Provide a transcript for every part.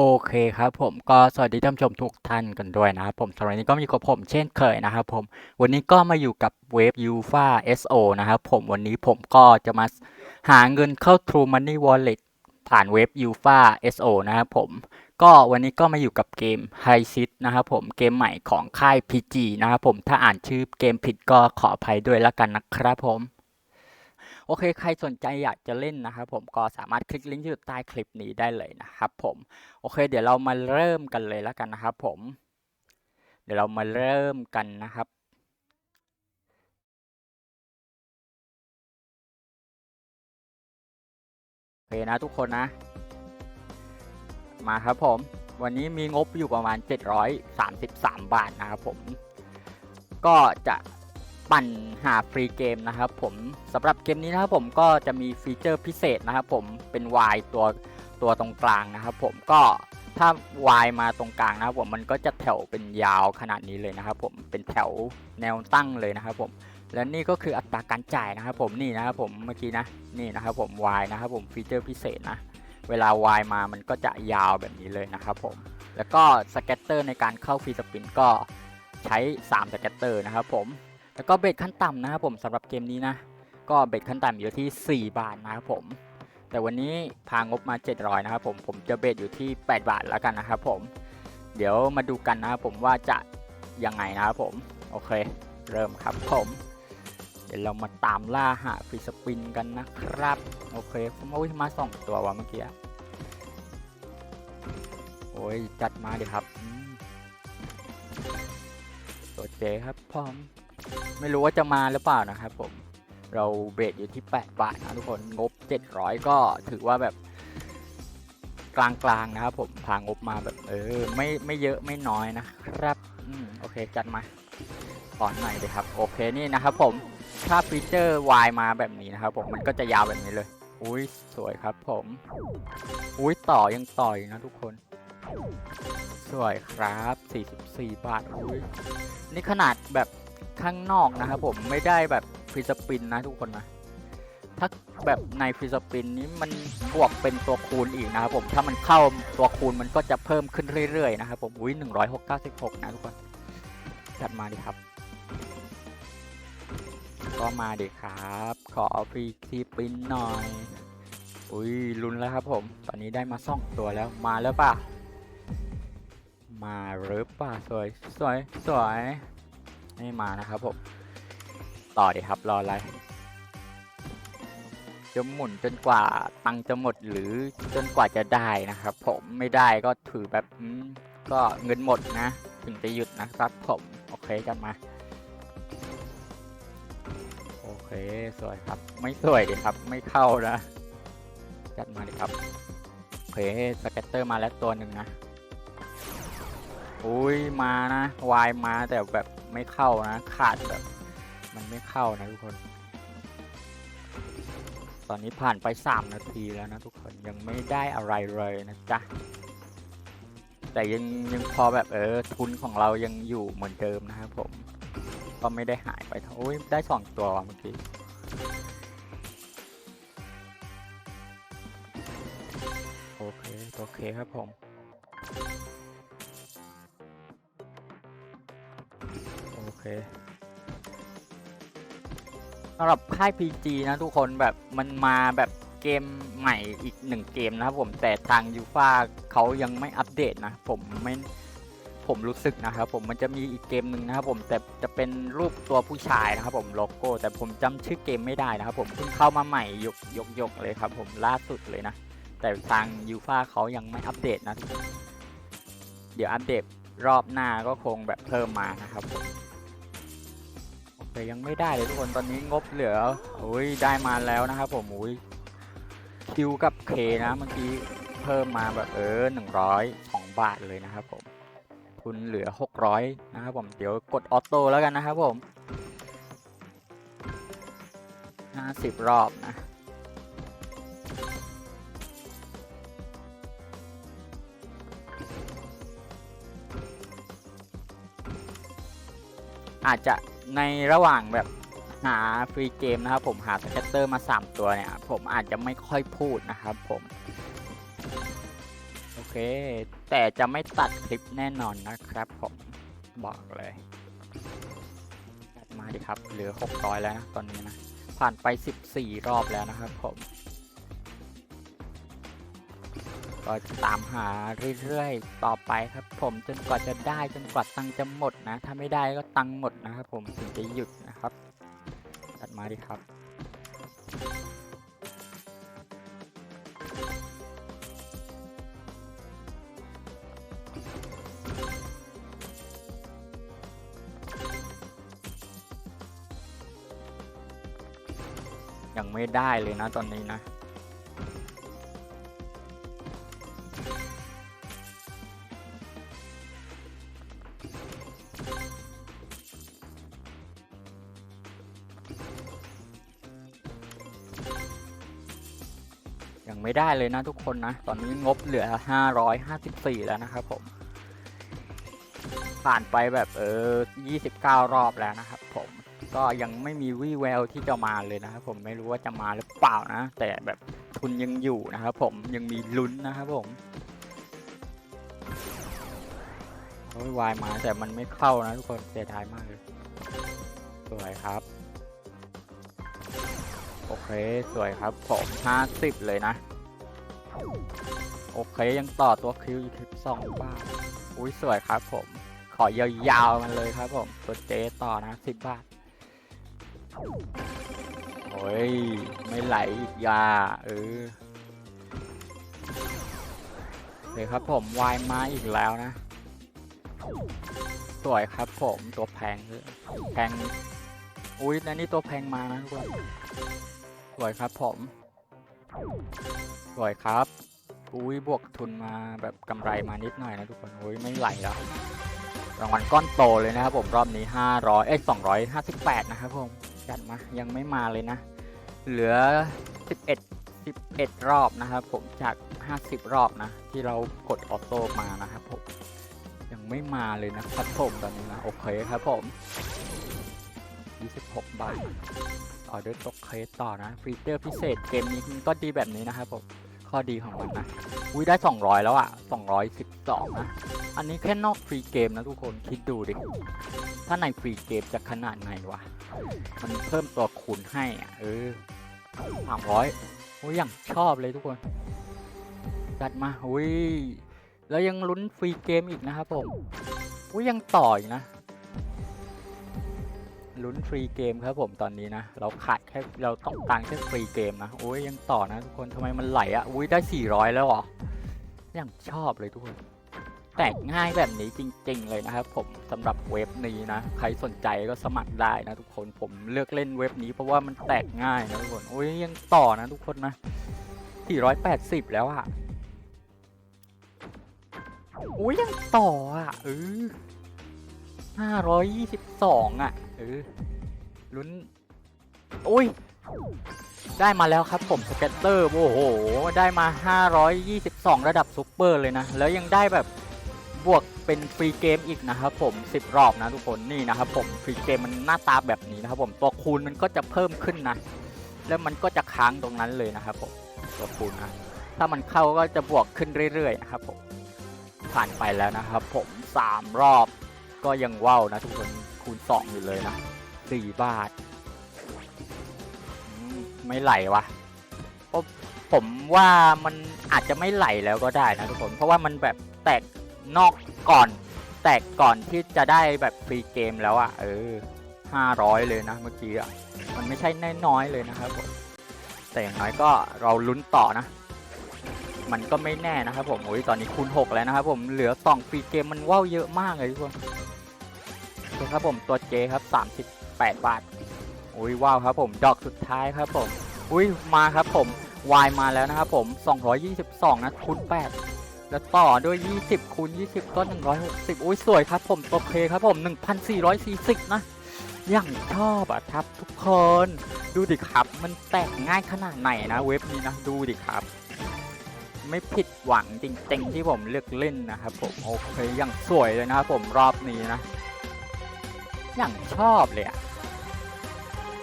โอเคครับผมก็สวัสดีท่านชมทุกท่านกันด้วยนะครับผมสำหรับนี้ก็มีกับผมเช่นเคยนะครับผมวันนี้ก็มาอยู่กับเวฟยูฟา SO นะครับผมวันนี้ผมก็จะมาหาเงินเข้า True Money Wallet ผ่านเว็บ u f a SO นะครับผม ก็วันนี้ก็มาอยู่กับเกม High s i t นะครับผมเกมใหม่ของค่าย PG นะครับผมถ้าอ่านชื่อเกมผิดก็ขออภัยด้วยแล้วกันนะครับผม โอเค ใครสนใจอยากจะเล่นนะครับผมก็สามารถคลิกลิงก์ที่อยู่ใต้คลิปนี้ได้เลยนะครับผมโอเค เดี๋ยวเรามาเริ่มกันเลยแล้วกันนะครับผมเดี๋ยวเรามาเริ่มกันนะครับโอเคนะทุกคนนะ มาครับผมวันนี้มีงบอยู่ประมาณ 733 บาทนะครับผม ก็จะ ปั่นหาฟรีเกมนะครับผมสำหรับเกมนี้นะครับผมก็จะมีฟีเจอร์พิเศษนะครับผมเป็น Y ตัวตัวตรงกลางนะครับผมก็ถ้า Y มาตรงกลางนะครับผมมันก็จะแถวเป็นยาวขนาดนี้เลยนะครับผมเป็นแถวแนวตั้งเลยนะครับผมและนี่ก็คืออัตราการจ่ายนะครับผมนี่นะครับผมเมื่อกี้นะนี่นะครับผม Y นะครับผมฟีเจอร์พิเศษนะเวลา Y มามันก็จะยาวแบบนี้เลยนะครับผมแล้วก็สเก็ตเตอร์ในการเข้าฟรีสปินก็ใช้3สเก็ตเตอร์นะครับผม แล้วก็เบสขั้นต่ำนะครับผมสำหรับเกมนี้นะ ก็เบสขั้นต่ำอยู่ที่ 4 บาทนะครับผม แต่วันนี้พางบมา 700 นะครับผม ผมจะเบสอยู่ที่ 8 บาทแล้วกันนะครับผม เดี๋ยวมาดูกันนะครับผมว่าจะยังไงนะครับผม โอเค เริ่มครับผม เดี๋ยวเรามาตามล่าหาฟรีสปินกันนะครับ โอเคผมเอามาสองตัววะเมื่อกี้ โอ้ยจัดมาดิครับอืมตัวเจครับพร้อม ไม่รู้ว่าจะมาหรือเปล่านะครับผมเราเบรดอยู่ที่ 8 บาทนะทุกคนงบ 700 ก็ถือว่าแบบกลางๆนะครับผมพางบมาแบบเออไม่ไม่เยอะไม่น้อยนะครับอืมโอเคจัดมาก่อนหน่อยเลยครับ โอเคนี่นะครับผมถ้าฟีเจอร์ Y มาแบบนี้นะครับผมมันก็จะยาวแบบนี้เลย อุ้ยสวยครับผม อุ้ยต่อยังต่อยนะทุกคน สวยครับ 44 บาทอุ้ยนี่ขนาดแบบ ข้างนอกนะครับผมไม่ได้แบบฟรีสปินนะทุกคนนะ ถ้าแบบในฟรีสปินนี้มันบวกเป็นตัวคูณอีกนะครับผมถ้ามันเข้าตัวคูณมันก็จะเพิ่มขึ้นเรื่อยๆนะครับผมอุ้ย196นะทุกคนจัดมาดิครับ ก็มาดิครับ ขอฟรีสปินหน่อย อุ้ยลุ้นแล้วครับผม ตอนนี้ได้มาซ่องตัวแล้วมาแล้วป่ะ มาหรือเปล่าสวยสวยสวย ไม่มานะครับผม ต่อดีครับรออะไรจะหมุนจนกว่าตังจะหมดหรือจนกว่าจะได้นะครับ ผมไม่ได้ก็ถือแบบก็เงินหมดนะ ถึงจะหยุดนะครับผมโอเคกันมา โอเคสวยครับ ไม่สวยดีครับ ไม่เข้านะจัดมาดิครับโอเคสเก็ตเตอร์มาแล้วตัวหนึ่งนะอุ้ยมานะวายมาแต่แบบ ไม่เข้านะ ขาดแบบ มันไม่เข้านะทุกคน ตอนนี้ผ่านไป 3 นาทีแล้วนะทุกคนยังไม่ได้อะไรเลยนะจ๊ะ แต่ยังยังพอแบบเออทุนของเรายังอยู่เหมือนเดิมนะครับผม ก็ไม่ได้หายไปโอ้ยได้2ตัวเมื่อกี้โอเค โอเคครับผม สำหรับค่าย PG นะทุกคนแบบมันมาแบบเกมใหม่อีกหนึ่งเกมนะครับผมแต่ทางยูฟาเขายังไม่อัปเดตนะ ผมไม่ผมรู้สึกนะครับผมมันจะมีอีกเกมหนึ่งนะครับผมแต่จะเป็นรูปตัวผู้ชายนะครับผมโลโก้ แต่ผมจำชื่อเกมไม่ได้นะครับผมเพิ่งเข้ามาใหม่ยกยกยกเลยครับผมล่าสุดเลยนะ แต่ทางยูฟาเขายังไม่อัปเดตนะ เดี๋ยวอัปเดตรอบหน้าก็คงแบบเพิ่มมานะครับผม โอเคยังไม่ได้เลยทุกคนตอนนี้งบเหลืออุ้ยได้มาแล้วนะครับผมอุ้ยคิวกับเคนะเมื่อกี้เพิ่มมาแบบเออหนึ่งร้อยสองบาทเลยนะครับผมทุนเหลือหกร้อยนะครับผมเดี๋ยวกดออโต้แล้วกันนะครับผมห้าสิบรอบนะอาจจะ ในระหว่างแบบหาฟรีเกมนะครับ ผมหาสเก็ตเตอร์มา 3 ตัวเนี่ย ผมอาจจะไม่ค่อยพูดนะครับผม โอเค แต่จะไม่ตัดคลิปแน่นอนนะครับผม บอกเลยจัดมาดิครับ เหลือ 600 แล้วนะ ตอนนี้นะ ผ่านไป 14 รอบแล้วนะครับผม ก็จะตามหาเรื่อยๆต่อไปครับ ผมจนกว่าจะได้จนกว่าตังจะหมดนะ ถ้าไม่ได้ก็ตังหมดนะครับ ผมถึงจะหยุดนะครับจัดมาดิครับยังไม่ได้เลยนะตอนนี้นะ ไม่ได้เลยนะทุกคนนะ ตอนนี้งบเหลือ 554 แล้วนะครับผม ผ่านไปแบบเออ 29 รอบแล้วนะครับผมก็ยังไม่มีวี่แววที่จะมาเลยนะครับผมไม่รู้ว่าจะมาหรือเปล่านะ แต่แบบทุนยังอยู่นะครับผมยังมีลุ้นนะครับผมโอ้ยวายมาแต่มันไม่เข้านะทุกคนเสียดายมากเลยสวยครับโอเค สวยครับผม 50 เลยนะ โอเคยังต่อตัวคิวอีกสองบ้าทอุ้ยสวยครับผม ขอยาวๆมันเลยครับผม ตัวเจต่อนะ10บบาทโอ้ย ไม่ไหลอีกยา เออเลยครับผมวายมาอีกแล้วนะ สวยครับผมตัวแพงด้วยแพง อุ้ยนั่นนี่ตัวแพงมานะทุกคน สวยครับผม สวยครับ อุ้ยบวกทุนมาแบบกำไรมานิดหน่อยนะทุกคนอุ้ยไม่ไหลแล้วรางวัลก้อนโตเลยนะครับผมรอบนี้ 500เอ้ย258 นะครับผมจัดมายังไม่มาเลยนะ เหลือ 11 11 รอบนะครับผมจาก 50 รอบนะ ที่เรากดออโต้มานะครับผมยังไม่มาเลยนะครับผมตอนนี้นะโอเคครับผม 26 บาทออเดอร์ตกเคสต่อนะฟีเจอร์พิเศษเกมนี้ก็ดีแบบนี้นะครับผม ข้อดีของมันนะอุ้ยได้ 200 แล้วอะ่ะ 212นะ อันนี้แค่นอกฟรีเกมนะทุกคนคิดดูดิ ถ้าในฟรีเกมจะขนาดไหนวะ มันเพิ่มตัวคูณให้อะ เออสามร้อยโอ้ยอย่างชอบเลยทุกคน จัดมา อุ้ย แล้วยังลุ้นฟรีเกมอีกนะครับผม อุ้ยยังต่ออีกนะ ลุ้นฟรีเกมครับผมตอนนี้นะ เราขาดแค่เราต้องตังแค่ฟรีเกมนะโอ้ยยังต่อนะทุกคนทำไมมันไหลอะอุ้ยได้ 400 แล้วหรอยังชอบเลยทุกคน แตกง่ายแบบนี้จริง ๆ เลยนะครับผมสำหรับเว็บนี้นะ ใครสนใจก็สมัครได้นะทุกคนผมเลือกเล่นเว็บนี้เพราะว่ามันแตกง่ายนะทุกคนโอ้ยยังต่อนะทุกคนนะ 480 แล้วอะโอ้ยยังต่ออะเออ 522อะเออลุ้นโอ้ย ได้มาแล้วครับผมสเก็ตเตอร์ โอ้โห ได้มา 522 ระดับซุปเปอร์เลยนะ แล้วยังได้แบบบวกเป็นฟรีเกมอีกนะครับผม 10 รอบนะทุกคนนี่นะครับผมฟรีเกมมันหน้าตาแบบนี้นะครับผมตัวคูณมันก็จะเพิ่มขึ้นนะ แล้วมันก็จะค้างตรงนั้นเลยนะครับผมตัวคูณนะถ้ามันเข้าก็จะบวกขึ้นเรื่อยๆนะครับผมผ่านไปแล้วนะครับผม 3 รอบ ก็ยังว่าวนะทุกคนคูณ2องอยู่เลยนะ4บาทมไม่ไหลวะเพราะผมว่ามันอาจจะไม่ไหลแล้วก็ได้นะทุกคน เพราะว่ามันแบบแตกนอกก่อน แตกก่อนที่จะได้แบบฟรีเกมแล้วอะ่ะ เออห้าร้อยเลยนะเมื่อกี้อะ่ะ มันไม่ใช่น้อยๆเลยนะครับผมแต่อย่างน้อยก็เราลุ้นต่อนะ มันก็ไม่แน่นะครับผมโอ้ยตอนนี้คูณ6แล้วนะครับผมเหลือสองฟรีเกมมันว่าวเยอะมากเลยทุกคน ครับผมตัวเจครับ 38 บาท อุ้ยว้าวครับผมดอกสุดท้ายครับผม อุ้ยมาครับผมวายมาแล้วนะครับผม 222 นะคูณ8แล้วต่อด้วย 20คูณ20 ก็ 160 อุ้ยสวยครับผมตัวเพครับผม 1,440 นะอย่างชอบอะครับทุกคน ดูดิครับ มันแตกง่ายขนาดไหนนะเว็บนี้นะ ดูดิครับ ไม่ผิดหวังจริงๆที่ผมเลือกเล่นนะครับผม โอเคอย่างสวยเลยนะครับผมรอบนี้นะ อย่างชอบเลยอะ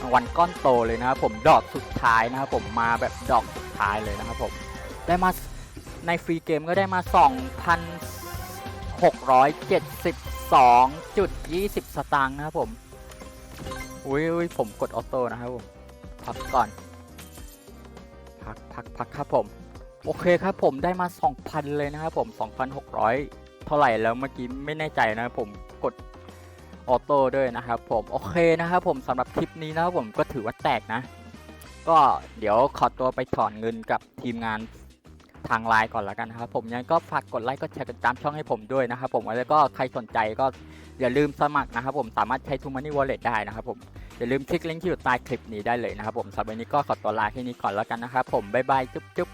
รางวัลก้อนโตเลยนะครับผมดอกสุดท้ายนะครับผมมาแบบดอกสุดท้ายเลยนะครับผมได้มาในฟรีเกมก็ได้มา 2,672.20 สตางค์นะครับผมอุ้ยอุ้ยผมกดออโต้นะครับผมพักก่อน พักพักพักครับผม โอเคครับผมได้มา 2,000 เลยนะครับผม 2,600 เท่าไหร่แล้วเมื่อกี้ไม่แน่ใจนะครับผมกด ออโต้ด้วยนะครับผมโอเคนะครับผมสำหรับคลิปนี้นะครับผมก็ถือว่าแตกนะ ก็เดี๋ยวขอตัวไปถอนเงินกับทีมงานทางไลน์ก่อนแล้วกันนะครับผมยังก็ฝากกดไลค์กดแชร์กดติดตามช่องให้ผมด้วยนะครับผมแล้วก็ใครสนใจก็อย่าลืมสมัครนะครับผมสามารถใช้ t ูมันนี่วอลเล็ตได้นะครับผมอย่าลืมคลิกลิงก์ที่อยู่ใต้คลิปนี้ได้เลยนะครับผมสำหรับวันนี้ก็ขอตัวลาแค่นี้ก่อนแล้วกันนะครับผมบ๊ายบายจุ๊บจุ๊บ